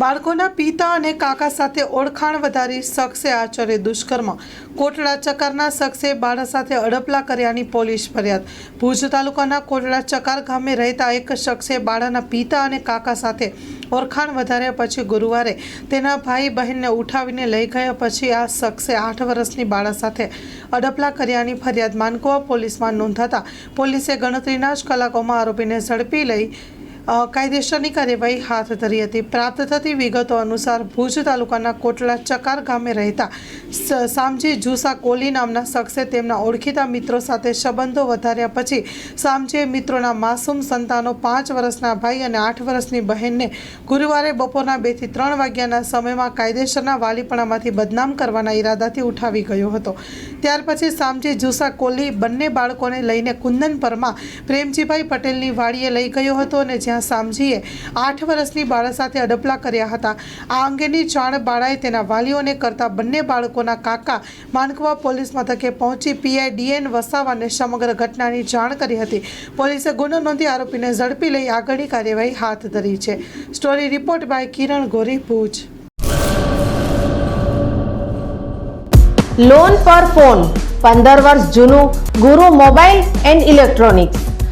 બાળકોના પિતા અને કાકા સાથે ઓળખાણ વધારી શખ્સે આચર્ય દુષ્કર્મ. કોટડા ચકારના શખ્સે બાળક સાથે અડપલા કર્યાની પોલીસ ફરિયાદ. ભુજ તાલુકાના કોટડા ચકાર ગામે રહેતા એક શખ્સે બાળાના પિતા અને કાકા સાથે ઓળખાણ વધાર્યા પછી ગુરુવારે તેના ભાઈ બહેનને ઉઠાવીને લઈ ગયા પછી આ શખ્સે આઠ વર્ષની બાળા સાથે અડપલા કર્યાની ફરિયાદ માનકોવા પોલીસમાં નોંધાતા પોલીસે ગણતરીના જ કલાકોમાં આરોપીને ઝડપી લઈ કાયદેસરની કાર્યવાહી હાથ ધરી હતી. પ્રાપ્ત થતી વિગતો અનુસાર ભુજ તાલુકાના કોટલા ચકાર ગામે રહેતા સામજી જુસા કોલી નામના શખ્સે તેમના ઓળખીતા મિત્રો સાથે સંબંધો વધાર્યા પછી સામજીએ મિત્રોના માસૂમ સંતાનો પાંચ વર્ષના ભાઈ અને આઠ વર્ષની બહેનને ગુરુવારે બપોરના બેથી ત્રણ વાગ્યાના સમયમાં કાયદેસરના વાલીપણામાંથી બદનામ કરવાના ઈરાદાથી ઉઠાવી ગયો હતો. ત્યાર પછી સામજી જુસા કોલી બંને બાળકોને લઈને કુંદનપરમાં પ્રેમજીભાઈ પટેલની વાડીએ લઈ ગયો હતો અને જ્યાં સામજીએ આઠ વર્ષની બાળા સાથે અડપલા કર્યા હતા. આ અંગેની જાણ બાળાએ તેના વાલીઓને કરતા બંને બાળકોના કાકા માનકવા પોલીસ મથકે પહોંચી પીઆઈ ડીએન વસાવાને સમગ્ર ઘટનાની જાણ કરી હતી. પોલીસે ગુનો નોંધી આરોપીને ઝડપી લઈ આગળની કાર્યવાહી હાથ ધરી છે. Story report by Kiran Gori, Bhuj. Loan પર ફોન પંદર વર્ષ જૂનું ગુરુ મોબાઈલ એન્ડ ઇલેક્ટ્રોનિક્સ.